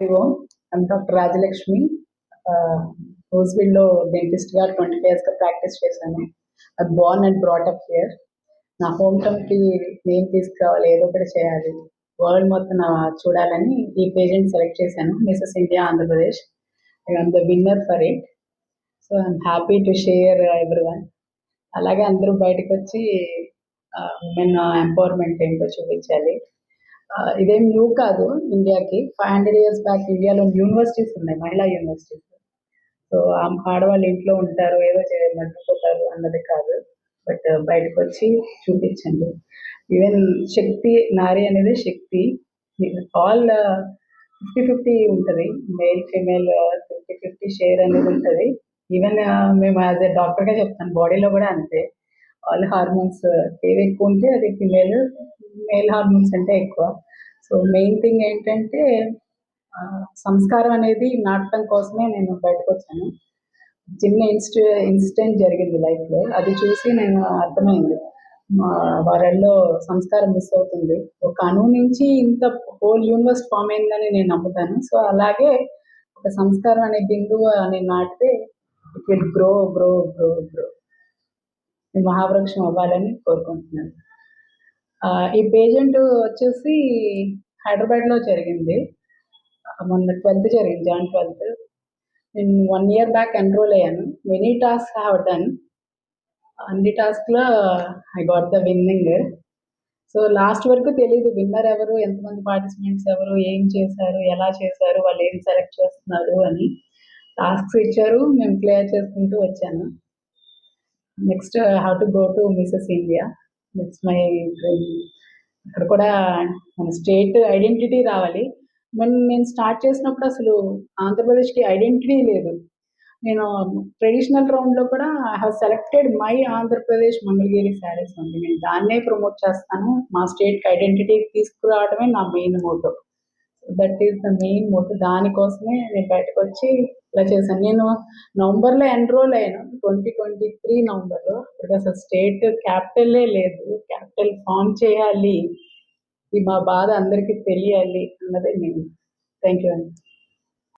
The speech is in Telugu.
హరి ఓం. ఐమ్ డాక్టర్ రాజలక్ష్మి రోజ్విల్లో డెంటిస్ట్గా ట్వంటీ ఇయర్స్గా ప్రాక్టీస్ చేశాను. I born and brought up here నా హోమ్ టౌన్కి నేమ్ తీసుకురావాలి ఏదో ఒకటి చేయాలి. వరల్డ్ మొత్తం చూడాలని ఈ పేజెంట్ సెలెక్ట్ చేశాను. Mrs India Andhra Pradesh I'm the winner for it so I'm happy to share every one అలాగే అందరూ బయటకు వచ్చి ఉమెన్ ఎంపవర్మెంట్ ఏంటో చూపించాలి. ఇదేం న్యూ కాదు ఇండియాకి. ఫైవ్ హండ్రెడ్ ఇయర్స్ బ్యాక్ ఇండియాలో యూనివర్సిటీస్ ఉన్నాయి మహిళా యూనివర్సిటీస్ సో ఆడవాళ్ళు ఇంట్లో ఉంటారు ఏదో మర్చిపోతారు అన్నది కాదు. బట్ uh, బయటకు వచ్చి చూపించండి. ఈవెన్ శక్తి నారి అనేది శక్తి. ఆల్ ఫిఫ్టీ ఫిఫ్టీ ఉంటుంది. Male female fifty fifty share అనేది ఉంటుంది. ఈవెన్ uh, మేము యాజ్ ఏ డాక్టర్గా చెప్తాను బాడీలో కూడా అంతే. ఆల్ హార్మోన్స్ ఏవి ఎక్కువ ఉంటే అది ఫిమేల్ మేల్ హార్మోన్స్ అంటే ఎక్కువ. సో మెయిన్ థింగ్ ఏంటంటే సంస్కారం అనేది నాటడం కోసమే నేను బయటకు వచ్చాను చిన్న ఇన్స్టి ఇన్సిడెంట్ జరిగింది లైఫ్లో. అది చూసి నేను అర్థమైంది. మా సంస్కారం మిస్ అవుతుంది. ఒక అణువు నుంచి ఇంత హోల్ యూనివర్స్ ఫామ్ అయిందని నేను నమ్ముతాను. సో అలాగే ఒక సంస్కారం అనే బిందువు అని నాటితే it will grow grow grow grow మహావృక్షం అవ్వాలని కోరుకుంటున్నాను. ఈ పేజెంట్ వచ్చేసి హైదరాబాద్లో జరిగింది. మొన్న ట్వెల్త్ జరిగింది జాన్ ట్వెల్త్. నేను వన్ ఇయర్ బ్యాక్ ఎన్రోల్ అయ్యాను. Many task have done. అన్ని టాస్క్లో I got the winning. So last వరకు తెలియదు విన్నర్ ఎవరు ఎంతమంది పార్టిసిపెంట్స్ ఎవరు ఏం చేశారు ఎలా చేశారు వాళ్ళు ఏం సెలెక్ట్ చేస్తున్నారు అని. టాస్క్స్ ఇచ్చారు మేము క్లియర్ చేసుకుంటూ వచ్చాను. Next how to go to Mrs India that's my dream అక్కడ కూడా మన స్టేట్ ఐడెంటిటీ రావాలి. మన నేను స్టార్ట్ చేసినప్పుడు అసలు ఆంధ్రప్రదేశ్కి ఐడెంటిటీ లేదు. నేను ట్రెడిషనల్ రౌండ్లో కూడా I have selected my Andhra Pradesh Mangalagiri saris ఉంది నేను దాన్నే ప్రమోట్ చేస్తాను. మా స్టేట్కి ఐడెంటిటీ తీసుకురావడమే నా main motto that is the main motive దానికోసమే నేను బయటకు వచ్చి ఇలా చేశాను. నేను నవంబర్లో ఎన్రోల్ అయ్యాను. ట్వంటీ ట్వంటీ త్రీ నవంబర్లో. అప్పటికి అసలు స్టేట్ క్యాపిటలే లేదు. క్యాపిటల్ ఫామ్ చేయాలి. ఈ మా బాధ అందరికీ తెలియాలి అన్నదే నేను. థ్యాంక్ యూ అండి.